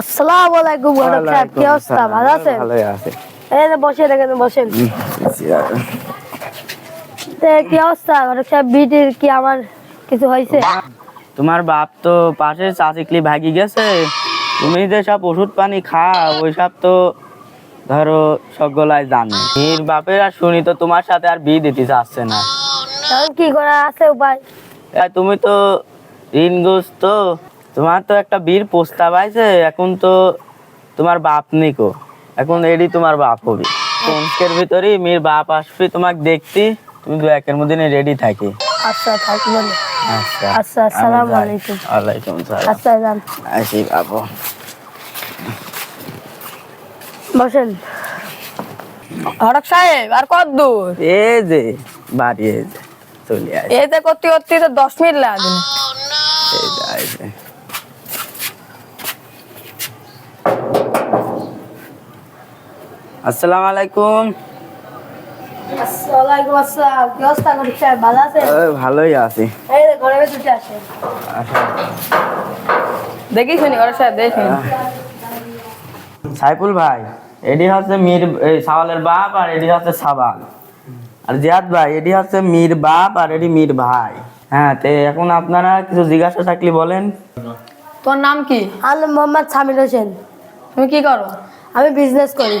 আসসালামু আলাইকুম কি অবস্থা? ভালো আছেন? ভালোই আছে। এই বসে দেখেন বসেন। তে কি অবস্থা? ঘটক সাহেব বিটির কি আমার কিছু হয়েছে? তোমার বাপ তো পাশে চাচিকলি ভাগি গেছে। তুমি যে সব ওষুধ পানি খাও ওই সব তো ধরো সকলাই জানে এর বাপের আর শুনি তো তোমার সাথে আর বিয়ে দিতে চাচ্ছে না। এখন কি করা আছে উপায়? তুমি তো ঋণগ্রস্ত। তোমার তো একটা বীর প্রস্তাব আছে এখন তো তোমার বাপ নিকো এখন এডি তোমার বাপ হবে। কনকের ভিতরেই মেয়ের বাপ আসবি তোমাকে দেখতে তুমি দু একের মধ্যে রেডি থাকি। আচ্ছা থাক বলে আচ্ছা। আচ্ছা, আসসালামু যাই। আলাইকুম। ওয়ালাইকুম সালাম। আচ্ছা যান। আসি বাবু। বসেন। হরক সাহেব আর কত দূর? এই যে বাড়ি এই যে চলে আসে এই যে করতে করতে তো দশ মিনিট লাগে এই যে এই যে আসসালামু আলাইকুম ওয়ালাইকুম আসসালাম কি অবস্থা ঘটক সাহেব ভালো আছেন? ওই ভালোই আছি। দেখি শুনি হরক সাহেব দেখি সাইফুল ভাই এডি হচ্ছে মীর সাওয়ালের বাপ আর এডি হচ্ছে সাবাল আর জিয়াদ ভাই এডি হচ্ছে মীর বাপ আর এডি মীর ভাই। হ্যাঁ তে এখন আপনারা কিছু জিজ্ঞাসা থাকলে বলেন। তোর নাম কি? আমি মোহাম্মদ সামির হোসেন। তুমি কি করো? আমি বিজনেস করি।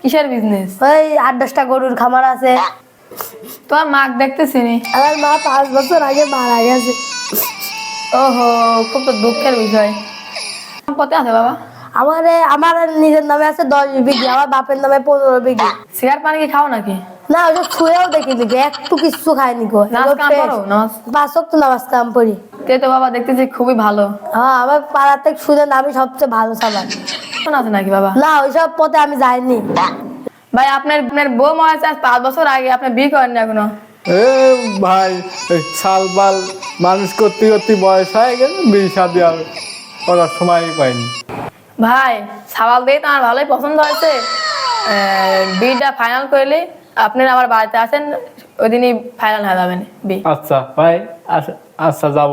কিসের বিজনেস ওই আট দশটা গরুর খামার আছে। তোমার মাক দেখতেছি নি আমার মা পাঁচ বছর আগে মারা গেছে। ওহো খুব তো দুঃখের বিষয়। সম্পত্তি আছে বাবা। আমার আমার নিজের নামে আছে দশ বিঘি আমার বাপের নামে পনেরো বিঘি। সিগারেট পানি কি খাও নাকি? না ওটা ছুঁয়েও দেখি দেখি একটু কিছু খাইনি গো। পাঁচ তো নামাজ কাম পড়ি। তে তো বাবা দেখতেছি খুবই ভালো। হ্যাঁ আমার পাড়াতে থেকে শুনে আমি সবচেয়ে ভালো সাবান আছে নাকি বাবা? না ওইসব পথে আমি যাইনি। ভাই আপনার আপনার বউ মা আছে আজ পাঁচ বছর আগে আপনি বিয়ে করেন না এ ভাই সাল বাল মানুষ করতে করতে বয়স হয়ে গেছে বিয়ে শাদি আর পাইনি। ভাই সাবাল দিয়ে তো আমার ভালোই পছন্দ হয়েছে। আহ, বিয়েটা ফাইনাল করলে আপনারা আমার বাড়িতে আসেন ওই দিনই ফাইনাল হয়ে যাবেন বিয়ে। আচ্ছা ভাই আচ্ছা আচ্ছা যাব।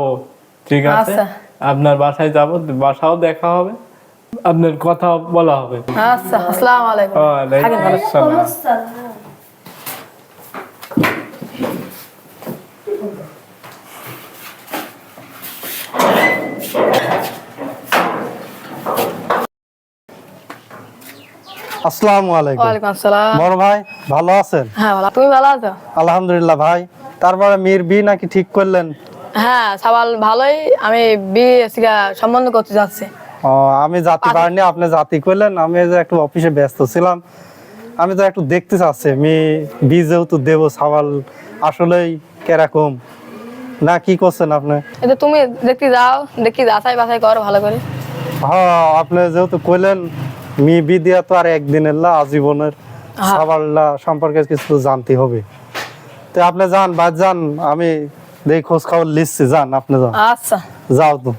ঠিক আছে? আচ্ছা। আপনার বাসায় যাব বাসাও দেখা হবে। আপনার কথা বলা হবে। আচ্ছা আসসালামু আলাইকুম। ওয়ালাইকুম থাকেন আসসালাম। আসসালামু আলাইকুম। ওয়ালাইকুম আসসালাম। বড় ভাই ভালো আছেন? হ্যাঁ ভালো। তুমি ভালো আছো? আলহামদুলিল্লাহ ভাই। তারপরে মেয়ের বিয়ে নাকি ঠিক করলেন? হ্যাঁ সবাল ভালোই। আমি বিয়ে সম্বন্ধ করতে যাচ্ছি। আমি জাতি পারিনি আপনি জাতি করলেন। আমি যে একটু অফিসে ব্যস্ত ছিলাম। আমি তো একটু দেখতে চাচ্ছি মেয়ে বিয়ে যেহেতু দেবো সওয়াল আসলেই কেরকম? না কি করছেন আপনি? এটা তুমি দেখতে যাও দেখি যাচাই বাছাই করো ভালো করে। হ্যাঁ আপনি যেহেতু কইলেন বিয়ে তো আর একদিনের না আজীবনের। সওয়ালটা সম্পর্কে কিছু জানতে হবে। তো আপনি যান বাদ যান আমি দেখি খোঁজ খবর লিখছি যান আপনি যান। আচ্ছা। যাও তো।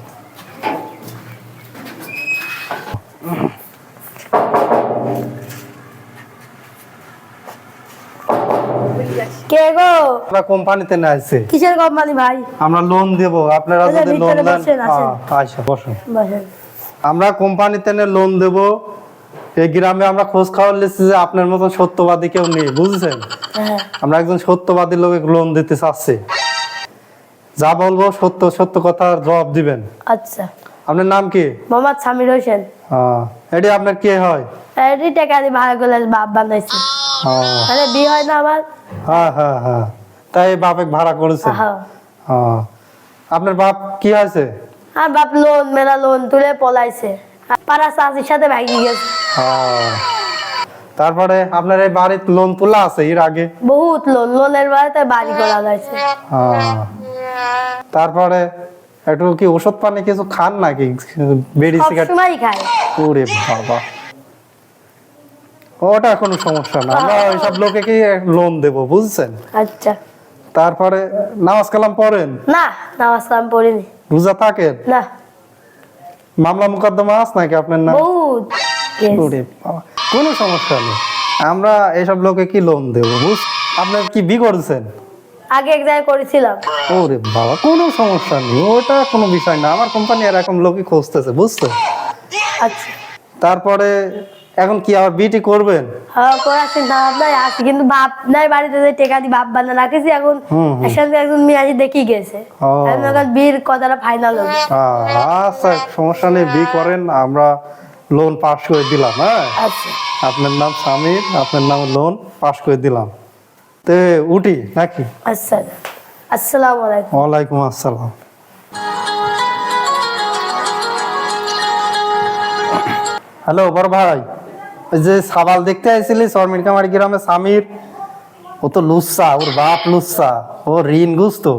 কে গো? আমরা কোম্পানিতে না আসছে কিসের কোম্পানি ভাই? আমরা লোন দেব। আপনারা আচ্ছা, যদি লোন দেন আচ্ছা বসুন আমরা কোম্পানিতে লোন দেব। এই গ্রামে আমরা খোঁজ খবর নিচ্ছি যে আপনার মতন সত্যবাদী কেউ নেই বুঝছেন? হ্যাঁ। আমরা একজন সত্যবাদী লোকে লোন দিতে চাচ্ছি। যা বলব সত্য সত্য কথার জবাব দিবেন। আচ্ছা। আপনার নাম কি? মোহাম্মদ সামির হোসেন। হ্যাঁ, এটি আপনার কে হয়? এটি টাকা দিয়ে ভাড়া বাপ বানাইছে। হ্যাঁ, মানে বিয়ে হয় না আমার হ্যাঁ হ্যাঁ হ্যাঁ। তাই বাপে ভাড়া করেছেন? হ্যাঁ। হ্যাঁ। আপনার বাপ কি হয়েছে? আর বাপ লোন মেলা লোন তুলে পলাইছে। আর পাড়া চাষির সাথে ভাগি গেছে। হ্যাঁ। তারপরে আপনার এই বাড়ির লোন তোলা আছে এর আগে? বহুত লোন লোনের বাড়িতে বাড়ি করা যাচ্ছে হ্যাঁ। তারপরে একটু কি ওষুধ পানি কিছু খান নাকি? বেড়ি সিগারেট সবসময় খায়। ওরে বাবা। ওটা কোনো সমস্যা না। আমরা ওইসব লোকে কি লোন দেব বুঝছেন? আচ্ছা। তারপরে নামাজ কালাম পড়েন? না নামাজ কালাম পড়িনি। রোজা থাকেন? না। মামলা মোকদ্দমা আছে নাকি আপনার নাম? বহুত। Yes. বাবা কোনো সমস্যা নেই। আমরা এইসব লোকে কি লোন দেবো বুঝ আপনার কি বি করছেন? আগে এক জায়গায় করেছিলাম। ওরে বাবা কোনো সমস্যা নেই ওটা কোনো বিষয় না। আমার কোম্পানি এরকম লোকই খুঁজতেছে বুঝছ আচ্ছা। তারপরে এখন কি আবার বিটি করবেন? হ্যাঁ করার চিন্তা ভাবনাই আছে কিন্তু বাপ নাই বাড়িতে যে টেকা দি বাপ বান্ধা রাখেছি এখন। একজন মেয়ে দেখি গেছে। এখন কথাটা ফাইনাল হবে। আচ্ছা সমস্যা নেই বি করেন আমরা লোন পাস করে দিলাম হ্যাঁ? আচ্ছা। আপনার নাম সামির আপনার নাম লোন পাস করে দিলাম। তে উঠি নাকি? আচ্ছা। আসসালামু আলাইকুম। ওয়ালাইকুম আসসালাম। হ্যালো বড় ভাই। যে সাবাল দেখতে আইছিলি শর্মির কামার গ্রামে স্বামীর ও তো লুসা ওর বাপ লুসা ও ঋণ গুস্তো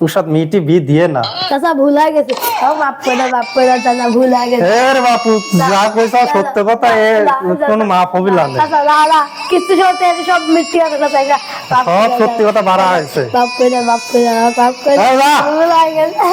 ওর সাথে মিটি বি দিয়ে না চাচা ভুল হয়ে গেছে ও বাপ কইরা বাপ কইরা চাচা ভুল হয়ে গেছে এর বাপু যা কইছা সত্য কথা এ কোন মাপ না চাচা কিছু সত্যি আছে সব মিথ্যে কথা সব সত্যি কথা বাড়া হয়েছে বাপ কইরা বাপ কইরা বাপ কইরা ভুল হয়ে গেছে